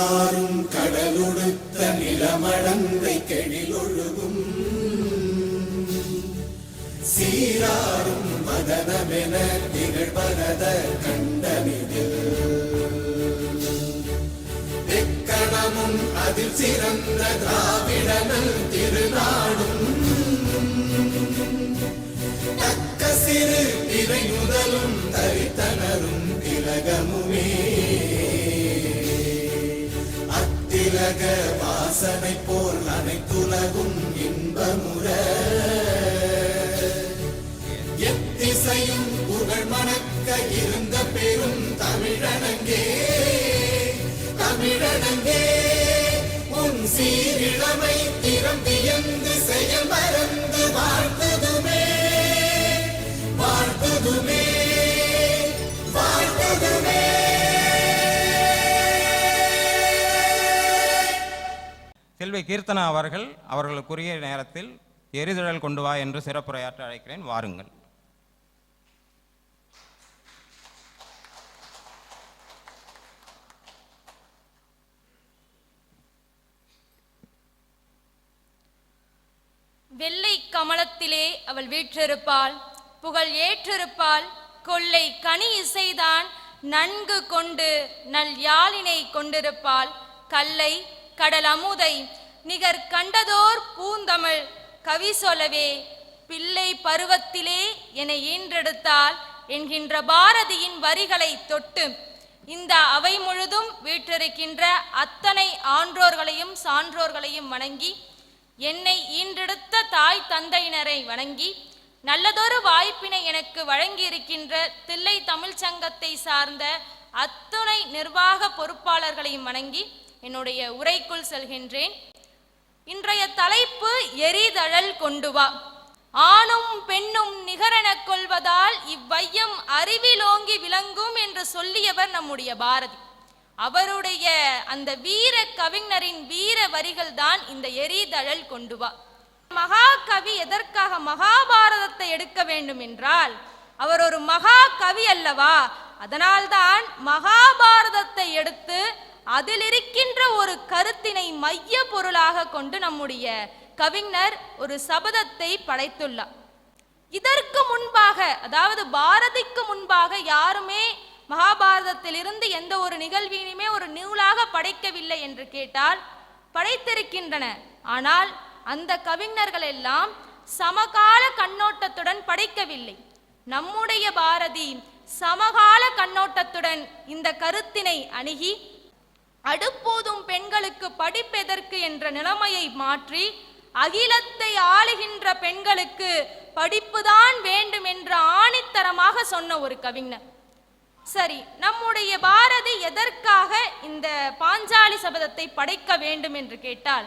நீராறும் கடலுடுத்த நிலமடந்தை கெழிலொழுகும் சீராரும் மதனமென திகழ்வரத கண்டனிதில். எக்கணமும் அதில் சிறந்த திராவிடனல் திருநாடும். தக்க சிறு திரை முதலும் தரித்தனரும் திலகமும் உலக வாசனை போல் அனைத்துலகும் இன்பமுற எத்திசையும் புகழ் மணக்க இருந்த பெரும் தமிழனங்கே. செல்வி கீர்த்தனா அவர்கள் அவர்களுக்குரிய நேரத்தில் எரிதழல் கொண்டு வா என்று சிறப்புரையாற்ற அழைக்கிறேன். வாருங்கள். வெள்ளை கமலத்திலே அவள் வீற்றிருப்பாள். புகழ் ஏற்றிருப்பாள். கொள்ளை கனி இசைதான் நன்கு கொண்டு நல் யாழினை கொண்டிருப்பாள். கல்லை கடல் அமுதை நிகர் கண்டதோர் பூந்தமிழ். கவி சொல்லவே பிள்ளை பருவத்திலே என ஈன்றெடுத்தால் என்கின்ற பாரதியின் வரிகளை தொட்டு இந்த அவை முழுதும் வீற்றிருக்கின்ற அத்தனை ஆன்றோர்களையும் சான்றோர்களையும் வணங்கி என்னை ஈன்றெடுத்த தாய் தந்தையினரை வணங்கி நல்லதொரு வாய்ப்பினை எனக்கு வழங்கியிருக்கின்ற தில்லை தமிழ்ச் சங்கத்தை சார்ந்த அத்துணை நிர்வாக பொறுப்பாளர்களையும் வணங்கி என்னுடைய உரைக்குள் செல்கின்றேன். இன்றைய தலைப்பு எரிதழல் கொண்டு வா. ஆணும் பெண்ணும் நிகரெனக் கொள்வதால் இவ்வையம் அறிவிலோங்கி விளங்கும் என்று சொல்லியவர் நம்முடைய பாரதி. அவருடைய அந்த வீர கவிஞரின் வீர வரிகள் தான் இந்த எரிதழல் கொண்டு வா. மகாகவி எதற்காக மகாபாரதத்தை எடுக்க வேண்டும் என்றால் அவர் ஒரு மகா கவி அல்லவா அதனால்தான் மகாபாரதத்தை எடுத்து அதில் இருக்கின்ற ஒரு கருத்தினை மைய பொருளாக கொண்டு நம்முடைய கவிஞர் ஒரு சபதத்தை படைத்துள்ளார். இதற்கு முன்பாக அதாவது பாரதிக்கு முன்பாக யாருமே மகாபாரதத்திலிருந்து எந்த ஒரு நிகழ்வினையுமே ஒரு நூலாக படைக்கவில்லை என்று கேட்டால் படைத்திருக்கின்றன. ஆனால் அந்த கவிஞர்கள் எல்லாம் சமகால கண்ணோட்டத்துடன் படைக்கவில்லை. நம்முடைய பாரதி சமகால கண்ணோட்டத்துடன் இந்த கருத்தினை அணுகி அடுப்போதும் பெண்களுக்கு படிப்பெதற்கு என்ற நிலைமையை மாற்றி அகிலத்தை ஆளுகின்ற பெண்களுக்கு படிப்புதான் வேண்டும் என்று ஆணித்தரமாக சொன்ன ஒரு கவிஞர். சரி நம்முடைய பாரதி எதற்காக இந்த பாஞ்சாலி சபதத்தை படைக்க வேண்டும் என்று கேட்டால்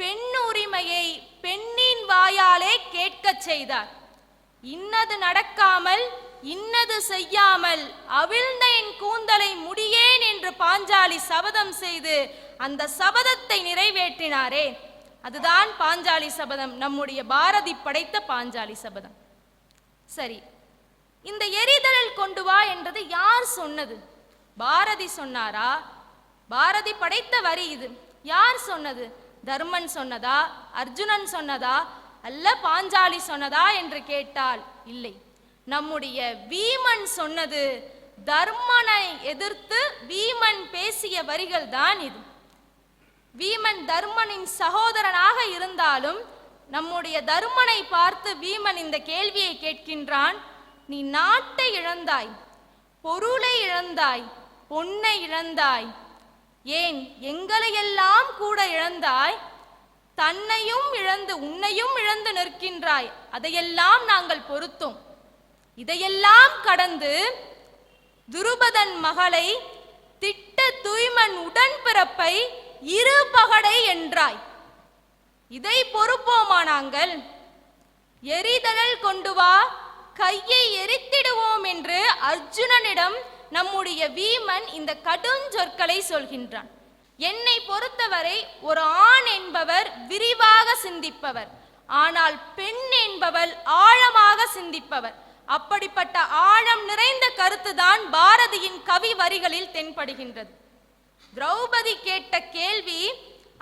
பெண் உரிமையை பெண்ணின் வாயாலே கேட்கச் செய்தார். இன்னது நடக்காமல் இன்னது செய்யாமல் அவிழ்ந்த என் கூந்தலை முடியேன் என்று பாஞ்சாலி சபதம் செய்து அந்த சபதத்தை நிறைவேற்றினாரே. அதுதான் பாஞ்சாலி சபதம் நம்முடைய பாரதி படைத்த பாஞ்சாலி சபதம். சரி இந்த எரிதழல் கொண்டு வா என்றது யார் சொன்னது? பாரதி சொன்னாரா? பாரதி படைத்த வரி இது. யார் சொன்னது? தர்மன் சொன்னதா? அர்ஜுனன் சொன்னதா? அல்ல பாஞ்சாலி சொன்னதா என்று கேட்டால் இல்லை. நம்முடைய வீமன் சொன்னது தர்மனை எதிர்த்து வீமன் பேசிய வரிகள் தான் இது. வீமன் தர்மனின் சகோதரனாக இருந்தாலும் நம்முடைய தர்மனை பார்த்து வீமன் இந்த கேள்வியை கேட்கின்றான் நீ நாட்டை இழந்தாய் பொருளை இழந்தாய் பொன்னை இழந்தாய் ஏன் எங்களையெல்லாம் கூட இழந்தாய் தன்னையும் இழந்து உன்னையும் இழந்து நிற்கின்றாய் அதையெல்லாம் நாங்கள் பொறுத்தோம் இதையெல்லாம் கடந்து துருபதன் மகளை திட்ட தூய்மன் உடன்பிறப்பை இரு பகடை என்றாய். இதை பொறுப்போமா நாங்கள்? எரிதழல் கொண்டு வா கையை எரித்திடுவோம் என்று அர்ஜுனனிடம் நம்முடைய வீமன் இந்த கடுஞ்சொற்களை சொல்கின்றான். என்னை பொறுத்தவரை ஒரு ஆண் என்பவர் விரிவாக சிந்திப்பவர் ஆனால் பெண் என்பவள் ஆழமாக சிந்திப்பவர். அப்படிப்பட்ட ஆழம் நிறைந்த கருத்துதான் பாரதியின் கவி வரிகளில் தென்படுகின்றது. திரௌபதி கேட்ட கேள்வி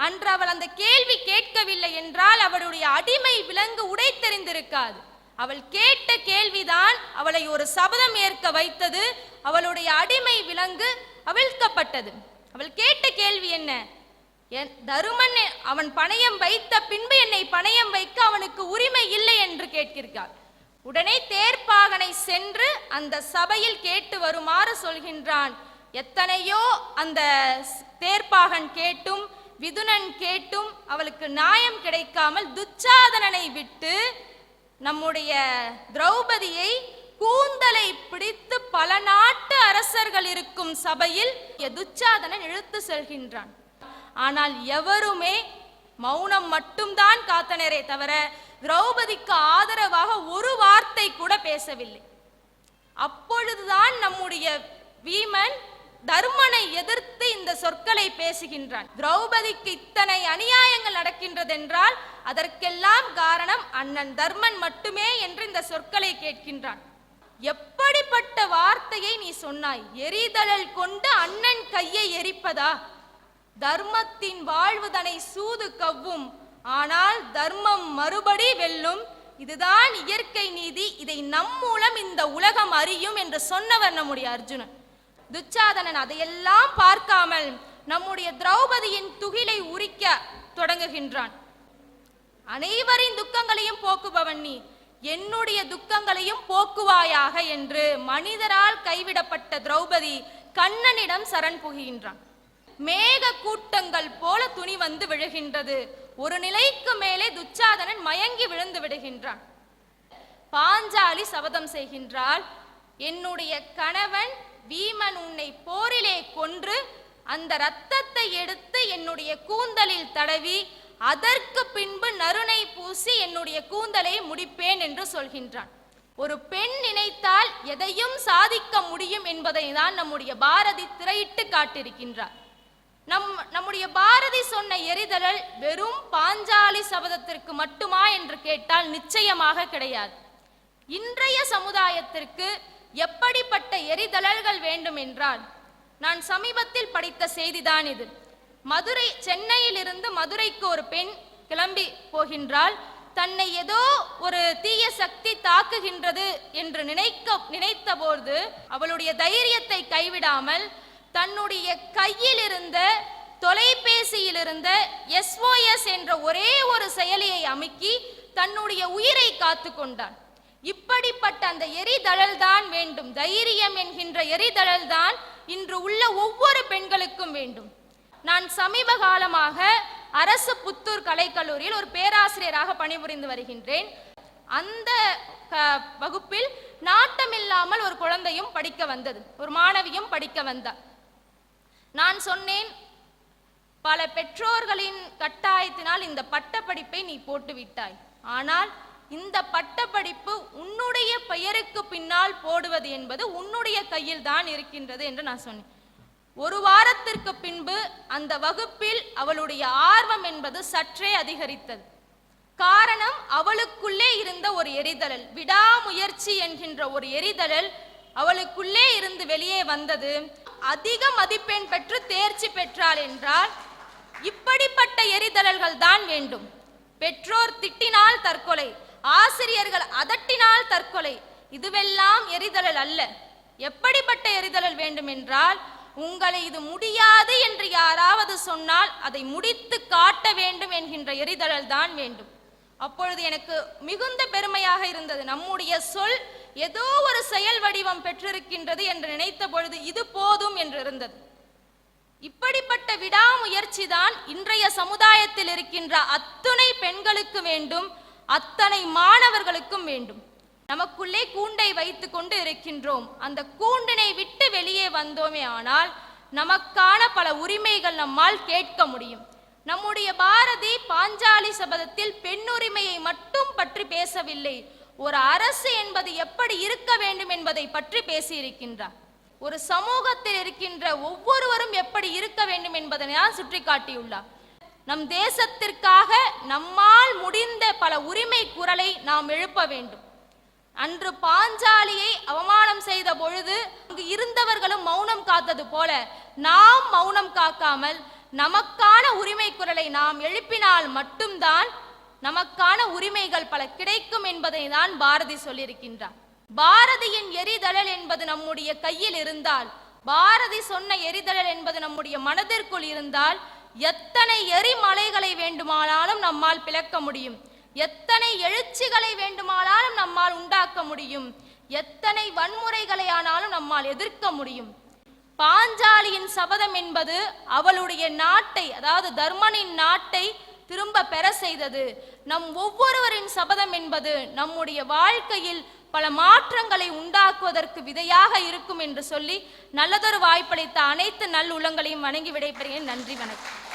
அன்று அவள் அந்த கேள்வி கேட்கவில்லை என்றால் அவளுடைய அடிமை விலங்கு உடைத்தெறிந்திருக்காது அவள் கேட்ட கேள்விதான் அவளை ஒரு சபதம் ஏற்க வைத்தது அவளுடைய அடிமை விலங்கு அவிழ்க்கப்பட்டது. அவள் கேட்ட கேள்வி என்ன? என் தருமன் அவன் பணயம் வைத்த பின்பு என்னை பணயம் வைக்க அவனுக்கு உரிமை இல்லை என்று கேட்கிறாள். உடனே தேர்ப்பாகனை சென்று அந்த சபையில் கேட்டு வருமாறு சொல்கின்றான். எத்தனையோ அந்த தேர்ப்பாகன் கேட்டும் விதுனன் கேட்டும் அவளுக்கு நியாயம் கிடைக்காமல் துச்சாதனனை விட்டு நம்முடைய திரௌபதியை கூந்தலை பிடித்து பல நாட்டு அரசர்கள் இருக்கும் சபையில் துச்சாதனன் இழுத்து செல்கின்றான். ஆனால் எவருமே மௌனம் மட்டும்தான் காத்தனரே தவிர திரௌபதிக்கு ஆதரவாக ஒரு வார்த்தை கூட பேசவில்லை. அப்பொழுதுதான் நம்முடைய வீமன் தர்மனை எதிர்த்து இந்த சொற்களை பேசுகின்றான். திரௌபதிக்கு இத்தனை அநியாயங்கள் நடக்கின்றதென்றால் அதற்கெல்லாம் காரணம் அண்ணன் தர்மன் மட்டுமே என்று இந்த சொற்களை கேட்கின்றான். எப்படிப்பட்ட வார்த்தையை நீ சொன்னாய்? எரிதழல் கொண்டு அண்ணன் கையை எரிப்பதா? தர்மத்தின் வாழ்வுதனை சூது கவ்வும். ஆனால் தர்மம் மறுபடி வெல்லும். இதுதான் இயற்கை நீதி. இதை நம் மூலம் இந்த உலகம் அறியும் என்று சொன்னவர் நம்முடைய அர்ஜுனன். துச்சாதனன் அதையெல்லாம் பார்க்காமல் நம்முடைய திரௌபதியின் துகிலை உரிக்க தொடங்குகின்றான். அனைவரின் துக்கங்களையும் போக்குபவன் நீ. என்னுடைய துக்கங்களையும் போக்குவாயாக என்று மனிதரால் கைவிடப்பட்ட திரௌபதி கண்ணனிடம் சரண் புகுகின்றான். மேக கூட்டங்கள் போல துணி வந்து விழுகின்றது. ஒரு நிலைக்கு மேலே துச்சாதனன் மயங்கி விழுந்து விடுகின்றான். பாஞ்சாலி சபதம் செய்கின்றாள் என்னுடைய கணவன் வீமன் உன்னை போரிலே கொன்று அந்த இரத்தத்தை எடுத்து என்னுடைய கூந்தலில் தடவி அதற்கு பின்பு நறுனை பூசி என்னுடைய கூந்தலை முடிப்பேன் என்று சொல்கின்றான். ஒரு பெண் நினைத்தால் எதையும் சாதிக்க முடியும் என்பதை தான் நம்முடைய பாரதி திரையிட்டு காட்டியிருக்கின்றார். நம் நம்முடைய பாரதி சொன்ன எரிதழல் வெறும் பாஞ்சாலி சபதத்திற்கு மட்டுமா என்று கேட்டால் நிச்சயமாக கிடையாது. இன்றைய சமுதாயத்திற்கு எப்படிப்பட்ட எரிதழல்கள் வேண்டும் என்றால் நான் சமீபத்தில் படித்த செய்திதான் இது. மதுரை சென்னையிலிருந்து மதுரைக்கு ஒரு பெண் கிளம்பி போகின்றால் தன்னை ஏதோ ஒரு தீய சக்தி தாக்குகின்றது என்று நினைக்க நினைத்தபோது அவளுடைய தைரியத்தை கைவிடாமல் தன்னுடைய கையில் இருந்த தொலைபேசியில் இருந்த எஸ்ஓஎஸ் என்ற ஒரே ஒரு செயலியை அமுக்கி தன்னுடைய உயிரை காத்து கொண்டான். இப்படிப்பட்ட அந்த எரிதழல் தான் வேண்டும். தைரியம் என்கின்ற எரிதழல் தான் இன்று உள்ள ஒவ்வொரு பெண்களுக்கும் வேண்டும். நான் சமீப காலமாக அரசு புத்தூர் கலைக்கல்லூரியில் ஒரு பேராசிரியராக பணிபுரிந்து வருகின்றேன். அந்த வகுப்பில் நாட்டமில்லாமல் ஒரு குழந்தையும் படிக்க வந்தது. ஒரு மாணவியும் படிக்க வந்தார் நான் சொன்னேன் பல பெற்றோர்களின் கட்டாயத்தினால் இந்த பட்டப்படிப்பை நீ போட்டு விட்டாய் ஆனால் இந்த பட்டப்படிப்பு உன்னுடைய பெயருக்கு பின்னால் போடுவது என்பது உன்னுடைய கையில் தான் இருக்கின்றது என்று நான் சொன்னேன். ஒரு வாரத்திற்கு பின்பு அந்த வகுப்பில் அவளுடைய ஆர்வம் என்பது சற்றே அதிகரித்தது. காரணம் அவளுக்குள்ளே இருந்த ஒரு எரிதழல் விடாமுயற்சி என்கின்ற ஒரு எரிதழல் அவளுக்குள்ளே இருந்து வெளியே வந்தது. அதிக மதிப்பெண் பெற்று தேர்ச்சி பெற்றாள் என்றால் இப்படிப்பட்ட எரிதழல்கள் தான் வேண்டும். பெற்றோர் திட்டினால் தற்கொலை ஆசிரியர்கள் அதட்டினால் தற்கொலை இதுவெல்லாம் எரிதழல் அல்ல. எப்படிப்பட்ட எரிதழல் வேண்டும் என்றால் உங்களை இது முடியாது என்று யாராவது சொன்னால் அதை முடித்து காட்ட வேண்டும் என்கின்ற எரிதழல் தான் வேண்டும். அப்பொழுது எனக்கு மிகுந்த பெருமையாக இருந்தது. நம்முடைய சொல் ஏதோ ஒரு செயல் வடிவம் பெற்றிருக்கின்றது என்று நினைத்த பொழுது இது போதும் என்று இருந்தது இப்படிப்பட்ட விடாமுயற்சி தான் இன்றைய சமுதாயத்தில் இருக்கின்ற அத்துணை பெண்களுக்கு வேண்டும் அத்தனை மாணவர்களுக்கும் வேண்டும். நமக்குள்ளே கூண்டை வைத்துக் கொண்டு இருக்கின்றோம். அந்த கூண்டினை விட்டு வெளியே வந்தோமே ஆனால் நமக்கான பல உரிமைகள் நம்மால் கேட்க முடியும். நம்முடைய பாரதி பாஞ்சாலி சபதத்தில் பெண்ணுரிமையை மட்டும் பற்றி பேசவில்லை. ஒரு அரசு என்பது எப்படி இருக்க வேண்டும் என்பதை பற்றி பேசியிருக்கின்றார். ஒரு சமூகத்தில் இருக்கின்ற ஒவ்வொருவரும் எப்படி இருக்க வேண்டும் என்பதனை தான் சுற்றி காட்டியுள்ளார் நம் தேசத்திற்காக நம்மால் முடிந்த பல உரிமை குரலை நாம் எழுப்ப வேண்டும். அன்று பாஞ்சாலியை அவமானம் செய்த பொழுது அங்கு இருந்தவர்களும் மௌனம் காத்தது போல நாம் மௌனம் காக்காமல் நமக்கான உரிமை குரலை நாம் எழுப்பினால் மட்டும்தான் நமக்கான உரிமைகள் பல கிடைக்கும் என்பதை தான் பாரதி சொல்லியிருக்கின்றார். பாரதியின் எரிதழல் என்பது நம்முடைய கையில் இருந்தால் பாரதி சொன்ன எரிதழல் என்பது நம்முடைய மனதிற்குள் இருந்தால் எத்தனை எரிமலைகளை வேண்டுமானாலும் நம்மால் பிளக்க முடியும். எத்தனை எழுச்சிகளை வேண்டுமானாலும் நம்மால் உண்டாக்க முடியும். எத்தனை வன்முறைகளை ஆனாலும் நம்மால் எதிர்க்க முடியும். பாஞ்சாலியின் சபதம் என்பது அவளுடைய நாட்டை அதாவது தர்மனின் நாட்டை திரும்ப பெற செய்தது. நம் ஒவ்வொருவரின் சபதம் என்பது நம்முடைய வாழ்க்கையில் பல மாற்றங்களை உண்டாக்குவதற்கு விதையாக இருக்கும் என்று சொல்லி நல்லதொரு வாய்ப்பளித்த அனைத்து நல் உலங்களையும் வணங்கி விடைபெறுகிறேன். நன்றி வணக்கம்.